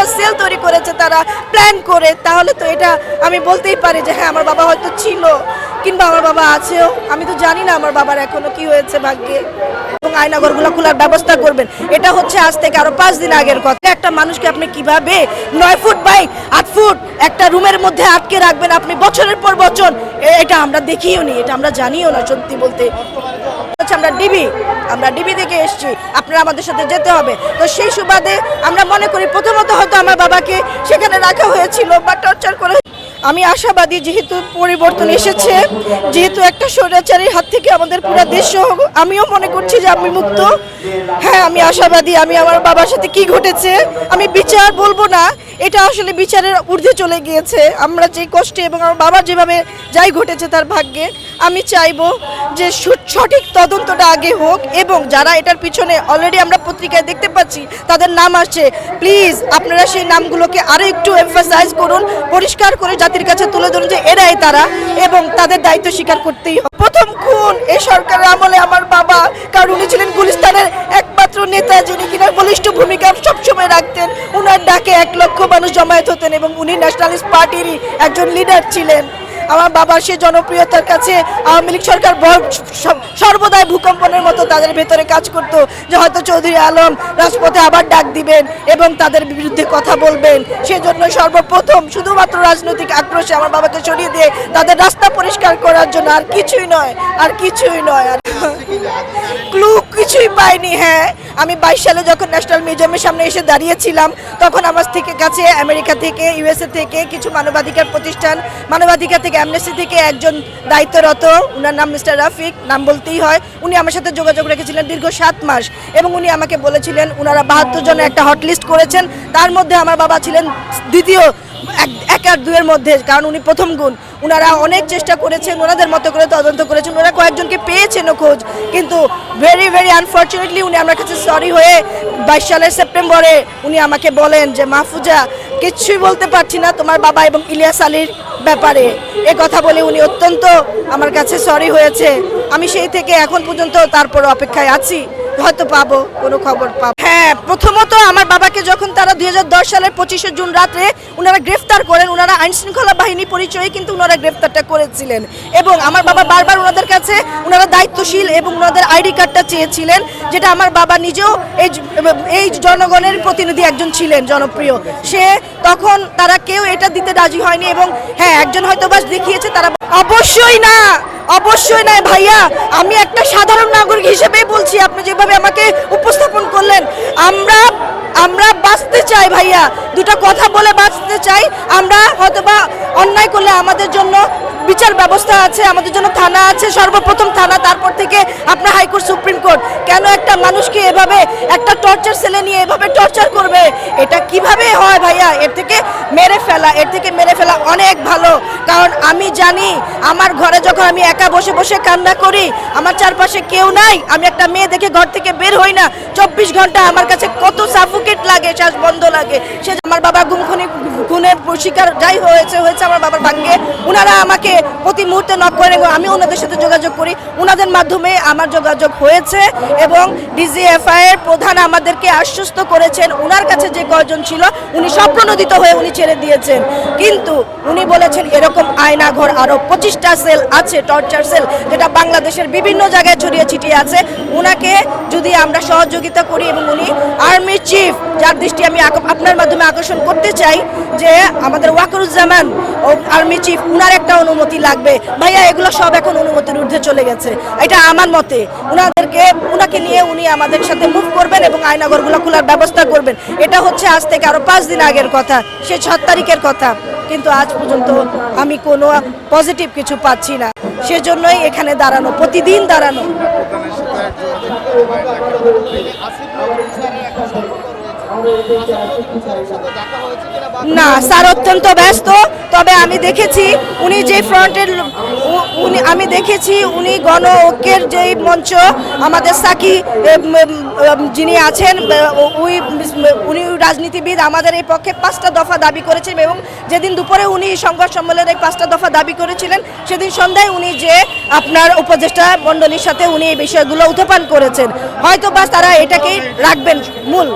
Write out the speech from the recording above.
পঁচিশটা সেল তৈরি করেছে, তারা প্ল্যান করে। তাহলে তো এটা আমি বলতেই পারি যে হ্যাঁ আমার বাবা হয়তো ছিল, কিংবা আমার বাবা আছেও। আমি তো জানি না আমার বাবার এখনও কি হয়েছে ভাগ্যে। এবং আয়নাঘরগুলো খোলার ব্যবস্থা করবেন। এটা হচ্ছে আজ থেকে আরও পাঁচ দিন আগের কথা। একটা মানুষকে আপনি কীভাবে নয় ফুট বাই আট ফুট একটা রুমের মধ্যে আটকে রাখবেন, আপনি বছরের পর বছর এটা আমরা দেখিও নি, এটা আমরা জানিও না সত্যি বলতে। হচ্ছে আমরা ডিবি আমরা ডিবি থেকে এসেছি, আপনারা আমাদের সাথে যেতে হবে। তো সেই সুবাদে আমরা মনে করি প্রথমত হয়তো আমার বাবাকে সেখানে রাখা হয়েছিল বা টর্চার করে আমি আশাবাদী যেহেতু পরিবর্তন এসেছে, যেহেতু একটা স্বৈরাচারীর হাত থেকে আমাদের পুরো দেশ আমিও মনে করছি যে আমি মুক্ত। হ্যাঁ আমি আশাবাদী, আমি আমার বাবার সাথে কি ঘটেছে, আমি বিচার বলব না, এটা আসলে বিচারের ঊর্ধ্বে চলে গিয়েছে। আমরা যে কষ্টে এবং আমার বাবার যেভাবে যাই ঘটেছে তার ভাগ্যে, আমি চাইব যে সঠিক তদন্তটা আগে হোক এবং যারা এটার পিছনে অলরেডি আমরা পত্রিকায় দেখতে পাচ্ছি, তাদের নাম আসছে। প্লিজ আপনারা সেই নামগুলোকে আরও একটু এমফাসাইজ করুন, পরিষ্কার করে জাতির কাছে তুলে ধরুন যে এরাই তারা এবং তাদের দায়িত্ব স্বীকার করতেই হবে। প্রথম খুন এই সরকারের আমলে আমার বাবা, কারণ উনি ছিলেন গুলিস্তানের একমাত্র নেতা যিনি কিনা বলিষ্ঠ ভূমিকা সবসময় রাখতেন। উনার ডাকে এক লক্ষ মানুষ জমায়েত হতেন এবং উনি ন্যাশনালিস্ট পার্টিরই একজন লিডার ছিলেন। আমার বাবার সে জনপ্রিয়তার কাছে আওয়ামী লীগ সরকার সর্বদাই ভূকম্পনের মতো তাদের ভেতরে কাজ করত যে হয়তো চৌধুরী আলম রাজপথে আবার ডাক দিবেন এবং তাদের বিরুদ্ধে কথা বলবেন। সেজন্য সর্বপ্রথম শুধুমাত্র রাজনৈতিক আক্রোশে আমার বাবাকে সরিয়ে দিয়ে তাদের রাস্তা পরিষ্কার করার জন্য আর কিছুই নয়, আর কিছুই নয়। আর ক্লু কিছুই পাইনি হ্যাঁ। আমি বাইশ সালে যখন ন্যাশনাল মিউজিয়ামের সামনে এসে দাঁড়িয়েছিলাম, তখন আমার থেকে কাছে, আমেরিকা থেকে, ইউএসএ থেকে কিছু মানবাধিকার প্রতিষ্ঠান, মানবাধিকার থেকে অ্যামনেস্টি থেকে একজন দায়িত্বরত, উনার নাম মিস্টার রাফিক, নাম বলতেই হয়, উনি আমার সাথে যোগাযোগ রেখেছিলেন দীর্ঘ সাত মাস এবং উনি আমাকে বলেছিলেন, উনারা বাহাত্তর জনের একটা হটলিস্ট করেছেন, তার মধ্যে আমার বাবা ছিলেন দ্বিতীয় এক- আর দুয়ের মধ্যে, কারণ উনি প্রথম গুণ। ওনারা অনেক চেষ্টা করেছেন, ওনাদের মতো করে তদন্ত করেছেন, ওনারা কয়েকজনকে পেয়েছেন খোঁজ, কিন্তু ভেরি ভেরি আনফর্চুনেটলি উনি আমার কাছে সরি হয়ে বাইশ সালের সেপ্টেম্বরে উনি আমাকে বলেন যে, মাহফুজা কিচ্ছুই বলতে পারছি না তোমার বাবা এবং ইলিয়াস আলীর ব্যাপারে। এ কথা বলে উনি অত্যন্ত আমার কাছে সরি হয়েছে। আমি সেই থেকে এখন পর্যন্ত তারপর অপেক্ষায় আছি। হয়তো পাবো, কোনো খবর পাবো। হ্যাঁ প্রথমত আমার বাবাকে যখন তারা দুই হাজার দশ সালের পঁচিশে জুন রাত্রে ওনারা গ্রেফতার করেন ওনারা আইন শৃঙ্খলা বাহিনী পরিচয়ে কিন্তু ওনারা গ্রেফতারটা করেছিলেন। এবং আমার বাবা বারবার ওনাদের কাছে ওনারা দায়িত্বশীল এবং ওনাদের আইডি কার্ডটা চেয়েছিলেন, যেটা আমার বাবা নিজেও এই এই জনগণের প্রতিনিধি একজন ছিলেন জনপ্রিয়। সে তখন তারা কেউ এটা দিতে রাজি হয়নি এবং হ্যাঁ একজন হয়তো বাস দেখিয়েছে, তারা অবশ্যই না, অবশ্যই নয় ভাইয়া, আমি একটা সাধারণ নাগরিক হিসেবেই বলছি, আপনি যেভাবে আমাকে উপস্থাপন করলেন, আমরা আমরা বাঁচতে চাই ভাইয়া। দুটো কথা বলে বাঁচতে চাই। আমরা হয়তোবা অন্যায় করলে আমাদের জন্য বিচার ব্যবস্থা আছে, আমাদের জন্য থানা আছে, সর্বপ্রথম থানা, তারপর থেকে আপনার হাইকোর্ট, সুপ্রিম কোর্ট। কেন একটা মানুষকে এভাবে একটা টর্চার সেলে নিয়ে এভাবে টর্চার করবে? এটা কীভাবে হয় ভাইয়া? এর থেকে মেরে ফেলা, এর থেকে মেরে ফেলা অনেক ভালো। কারণ আমি জানি, আমার ঘরে যখন আমি একা বসে বসে কান্না করি, আমার চারপাশে কেউ নাই, আমি একটা মেয়ে দেখে ঘর থেকে বের হই না। চব্বিশ ঘণ্টা আমার কাছে কত সাফুকেট লাগে, শ্বাস বন্ধ লাগে। সে আমার বাবা গুম খুনি খুনের শিকার যাই হয়েছে হয়েছে আমার বাবার ভাগ্যে। ওনারা আমাকে প্রতি মুহূর্তে নক এবং আমি ওনাদের সাথে যোগাযোগ করি। ওনাদের মাধ্যমে আমার যোগাযোগ হয়েছে এবং ডিজিএফআই এর প্রধান আমাদেরকে আশ্বস্ত করেছেন। ওনার কাছে যে কয়জন ছিল, উনি স্বপ্রণোদিত হয়ে উনি ছেড়ে দিয়েছেন। কিন্তু উনি বলেছেন, এরকম আয়নাঘর আরও পঁচিশটা সেল আছে, টর্চার সেল, যেটা বাংলাদেশের বিভিন্ন জায়গায় ছড়িয়ে ছিটিয়ে আছে। ওনাকে যদি আমরা সহযোগিতা করি এবং উনি আর্মি চিফ, যার দৃষ্টি আমি আপনার মাধ্যমে আকর্ষণ করতে চাই যে আমাদের ওয়াকরুজ্জামান আর্মি চিফ, উনার একটা অনুমতি লাগবে। ভাইয়া, এগুলো সব এখন অনুমতির ঊর্ধ্বে চলে গেছে। এটা আমার মতে। উনাদেরকে, উনাকে নিয়ে উনি আমাদের সাথে মুভ করবেন এবং আয়নাগরগুলো খোলার ব্যবস্থা করবেন। এটা হচ্ছে আজ থেকে আরও পাঁচ দিন আগের কথা। সে ছ তারিখের কথা। কিন্তু আজ পর্যন্ত আমি কোনো পজিটিভ কিছু পাচ্ছি না। সেজন্যই এখানে দাঁড়ানো, প্রতিদিন দাঁড়ানো। না। স্যার অত্যন্ত ব্যস্ত তবে আমি দেখেছি উনি যে ফ্রন্টের উনি আমি দেখেছি উনি গণ ঐক্যের যে মঞ্চ আমাদের সাকি যিনি আছেন উই উনি রাজনীতিবিদ আমাদের এই পক্ষে পাঁচটা দফা দাবি করেছেন এবং যেদিন দুপুরে উনি সংবাদ সম্মেলনে এই পাঁচটা দফা দাবি করেছিলেন সেদিন সন্ধ্যায় উনি যে আপনার উপদেষ্টা মণ্ডলীর সাথে উনি এই বিষয়গুলো উত্থাপন করেছেন। হয়তো বা তারা এটাকেই রাখবেন মূল।